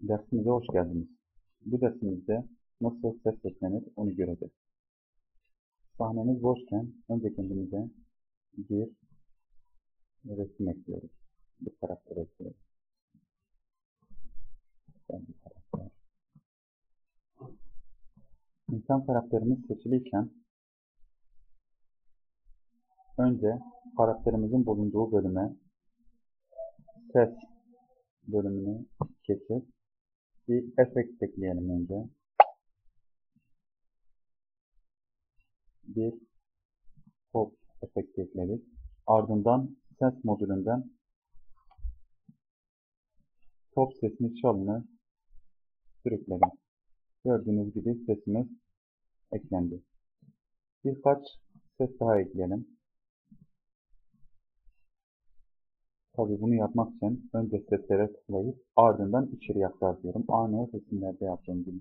Dersimize hoş geldiniz. Bu dersimizde nasıl ses eklenir onu göreceğiz. Sahnemiz boşken önce kendimize bir resim ekliyoruz. Bir karakter ekliyoruz. Bir karakter. İnsan karakterimiz seçiliyken önce karakterimizin bulunduğu bölüme ses bölümünü geçip bir efekt ekleyelim önce. Bir pop efekti ekledik. Ardından ses modülünden pop sesini çalını sürükledim. Gördüğünüz gibi sesimiz eklendi. Birkaç ses daha ekleyelim. Tabi bunu yapmak için önce seslere tıklayıp ardından içeriye aktarıyorum. Aynı resimlerde yaptığım gibi.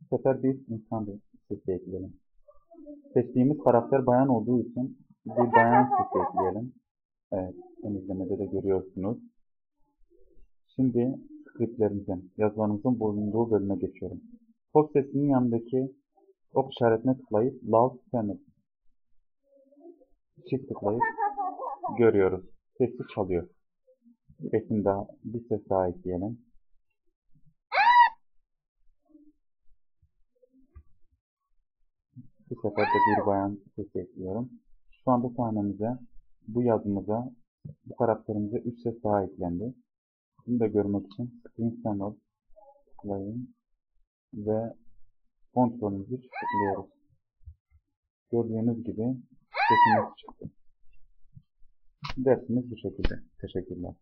Bu sefer bir insan sesi ekleyelim. Seçtiğimiz karakter bayan olduğu için bir bayan sesi ekleyelim. Evet, ön izlemede de görüyorsunuz. Şimdi skriplerimizin, yazılarımızın bulunduğu bölüme geçiyorum. Pop sesinin yanındaki ok işaretine tıklayıp Loud Channel çift tıklayıp görüyoruz. Sesi çalıyor. Bir daha, bir ses daha ekleyelim. Bu sefer de bir bayan sesi ekliyorum. Şu anda sahnemize, bu yazımıza, bu karakterimize 3 ses daha eklendi. Bunu da görmek için Screen Channel tıklayın ve kontrolümüzü tıklıyoruz. Gördüğünüz gibi sesimiz çıktı. Dersimiz bu şekilde. Teşekkürler.